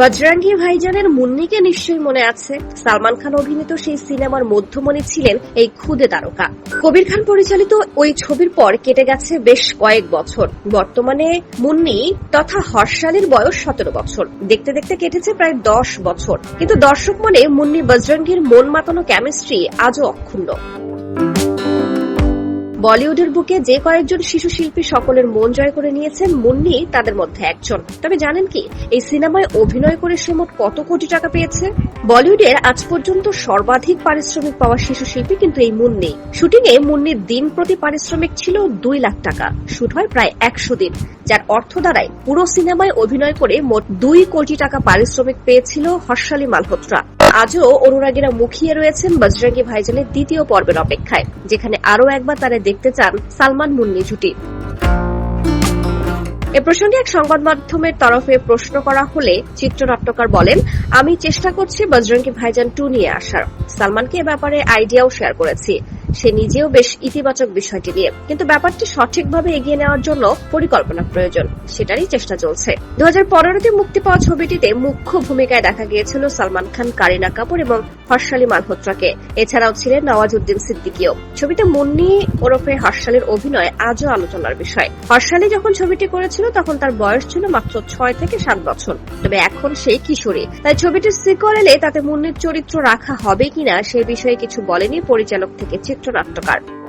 বজরঙ্গি ভাইজানের মুন্নিকে নিশ্চয়ই মনে আছে। সালমান খান অভিনীত সেই সিনেমার মধ্যমণি ছিলেন এই খুদে তারকা। কবির খান পরিচালিত ওই ছবির পর কেটে গেছে বেশ কয়েক বছর। বর্তমানে মুন্নি তথা হর্ষালির বয়স সতেরো বছর। দেখতে দেখতে কেটেছে প্রায় দশ বছর। কিন্তু দর্শক মনে মুন্নি বজরঙ্গির মন মাতানো কেমিস্ট্রি আজও অক্ষুণ্ণ। বলিউডের বুকে যে কয়েকজন শিশু শিল্পী সকলের মন জয় করে নিয়েছেন, মুন্নি তাদের মধ্যে একজন। তবে জানেন কি, এই সিনেমায় অভিনয় করে সে মোট কত কোটি টাকা পেয়েছে? বলিউডের আজ পর্যন্ত সর্বাধিক পারিশ্রমিক পাওয়া শিশু শিল্পী কিন্তু এই মুন্নি। শুটিং এ মুন্নির দিন প্রতি পারিশ্রমিক ছিল দুই লাখ টাকা। শুট হয় প্রায় একশো দিন, যার অর্থ দাঁড়ায় পুরো সিনেমায় অভিনয় করে মোট দুই কোটি টাকা পারিশ্রমিক পেয়েছিল হর্ষালী মালহোত্রা। আজও অনুরাগীরা মুখিয়ে রয়েছেন বজরঙ্গি ভাইজানের দ্বিতীয় পর্বের অপেক্ষায়, যেখানে আরও একবার তারা দেখতে চান সালমান মুন্নি জুটি। এ প্রসঙ্গে এক সংবাদ মাধ্যমের তরফে প্রশ্ন করা হলে চিত্রনাট্যকার বলেন, আমি চেষ্টা করছি বজরঙ্গি ভাইজান টু নিয়ে আসার। সালমানকে এ ব্যাপারে আইডিয়াও শেয়ার করেছি। সে নিজেও বেশ ইতিবাচক বিষয়টি নিয়ে। কিন্তু ব্যাপারটি সঠিকভাবে এগিয়ে নেওয়ার জন্য পরিকল্পনা প্রয়োজন, সেটারই চেষ্টা চলছে। দু হাজার মুক্তি পাওয়া ছবিটিতে মুখ্য ভূমিকায় দেখা গিয়েছিল সালমান খান, কারিনা কাপুর এবং হর্ষালী মালহোত্রাকে। এছাড়াও ছিলেন নওয়াজুদ্দিন সিদ্দিকীও। ছবিতে মুন্নি ওরফে হর্ষালীর অভিনয় আজও আলোচনার বিষয়। হর্ষালী যখন ছবিটি করেছিল, তখন তার বয়স ছিল মাত্র ছয় থেকে সাত বছর। তবে এখন সেই কিশোরী। তাই ছবিটির সিকল এলে তাতে মুন্নির চরিত্র রাখা হবে কিনা সে বিষয়ে কিছু বলেনি পরিচালক থেকে চিত্রনাট্যকার।